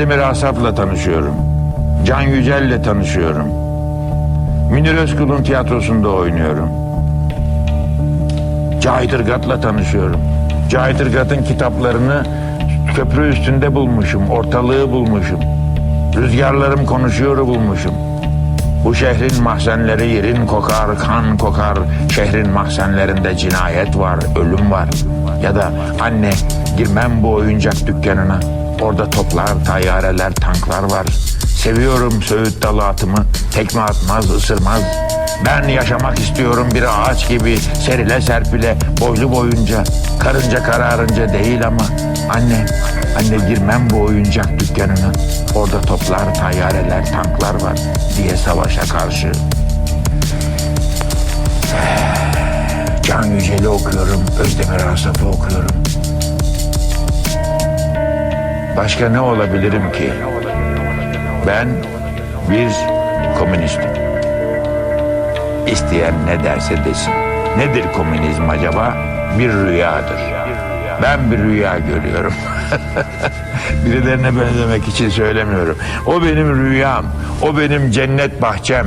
Özdemir Asaf'la tanışıyorum. Can Yücel'le tanışıyorum. Münir Özkul'un tiyatrosunda oynuyorum. Cahit Irgat'la tanışıyorum. Cahit Irgat'ın kitaplarını köprü üstünde bulmuşum, ortalığı bulmuşum. Rüzgarlarım konuşuyor bulmuşum. Bu şehrin mahzenleri yerin kokar, kan kokar. Şehrin mahzenlerinde cinayet var, ölüm var. Ya da anne girmem bu oyuncak dükkanına. Orada toplar, tayyareler, tanklar var. Seviyorum Söğüt dalı atımı. Tekme atmaz, ısırmaz. Ben yaşamak istiyorum bir ağaç gibi serile serpile boylu boyunca. Karınca kararınca değil ama anne, anne girmem bu oyuncak dükkanına. Orada toplar, tayyareler, tanklar var diye savaşa karşı. Can Yücel'i okuyorum, Özdemir Asaf'ı okuyorum. Başka ne olabilirim ki? Ben bir komünistim. İsteyen ne derse desin. Nedir komünizm acaba? Bir rüyadır. Ben bir rüya görüyorum. Birilerine benzemek için söylemiyorum. O benim rüyam. O benim cennet bahçem.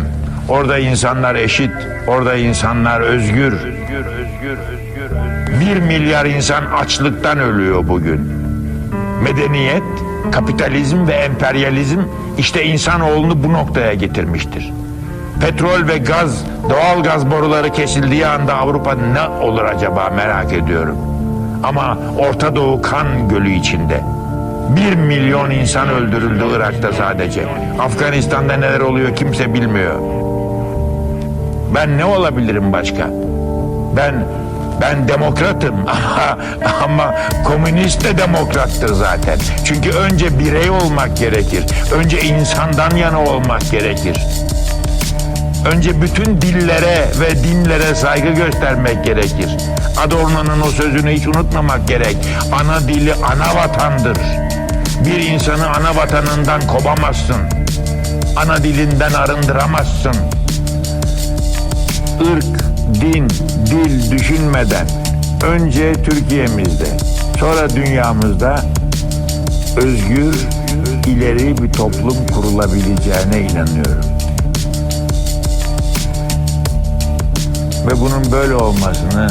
Orada insanlar eşit. Orada insanlar özgür. Bir milyar insan açlıktan ölüyor bugün. Medeniyet, kapitalizm ve emperyalizm işte insanoğlunu bu noktaya getirmiştir. Petrol ve gaz, doğal gaz boruları kesildiği anda Avrupa ne olur acaba merak ediyorum. Ama Orta Doğu kan gölü içinde. Bir milyon insan öldürüldü Irak'ta sadece. Afganistan'da neler oluyor kimse bilmiyor. Ben ne olabilirim başka? Ben ben demokratım ama komünist de demokrattır zaten. Çünkü önce birey olmak gerekir. Önce insandan yana olmak gerekir. Önce bütün dillere ve dinlere saygı göstermek gerekir. Adorno'nun o sözünü hiç unutmamak gerek. Ana dili ana vatandır. Bir insanı ana vatanından kovamazsın. Ana dilinden arındıramazsın. Irk, din, dil düşünmeden önce Türkiye'mizde sonra dünyamızda özgür, ileri bir toplum kurulabileceğine inanıyorum. Ve bunun böyle olmasını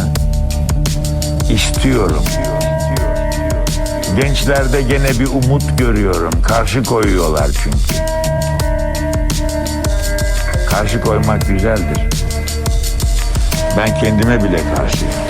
istiyorum. Gençlerde gene bir umut görüyorum. Karşı koyuyorlar çünkü. Karşı koymak güzeldir. Ben kendime bile karşıyım.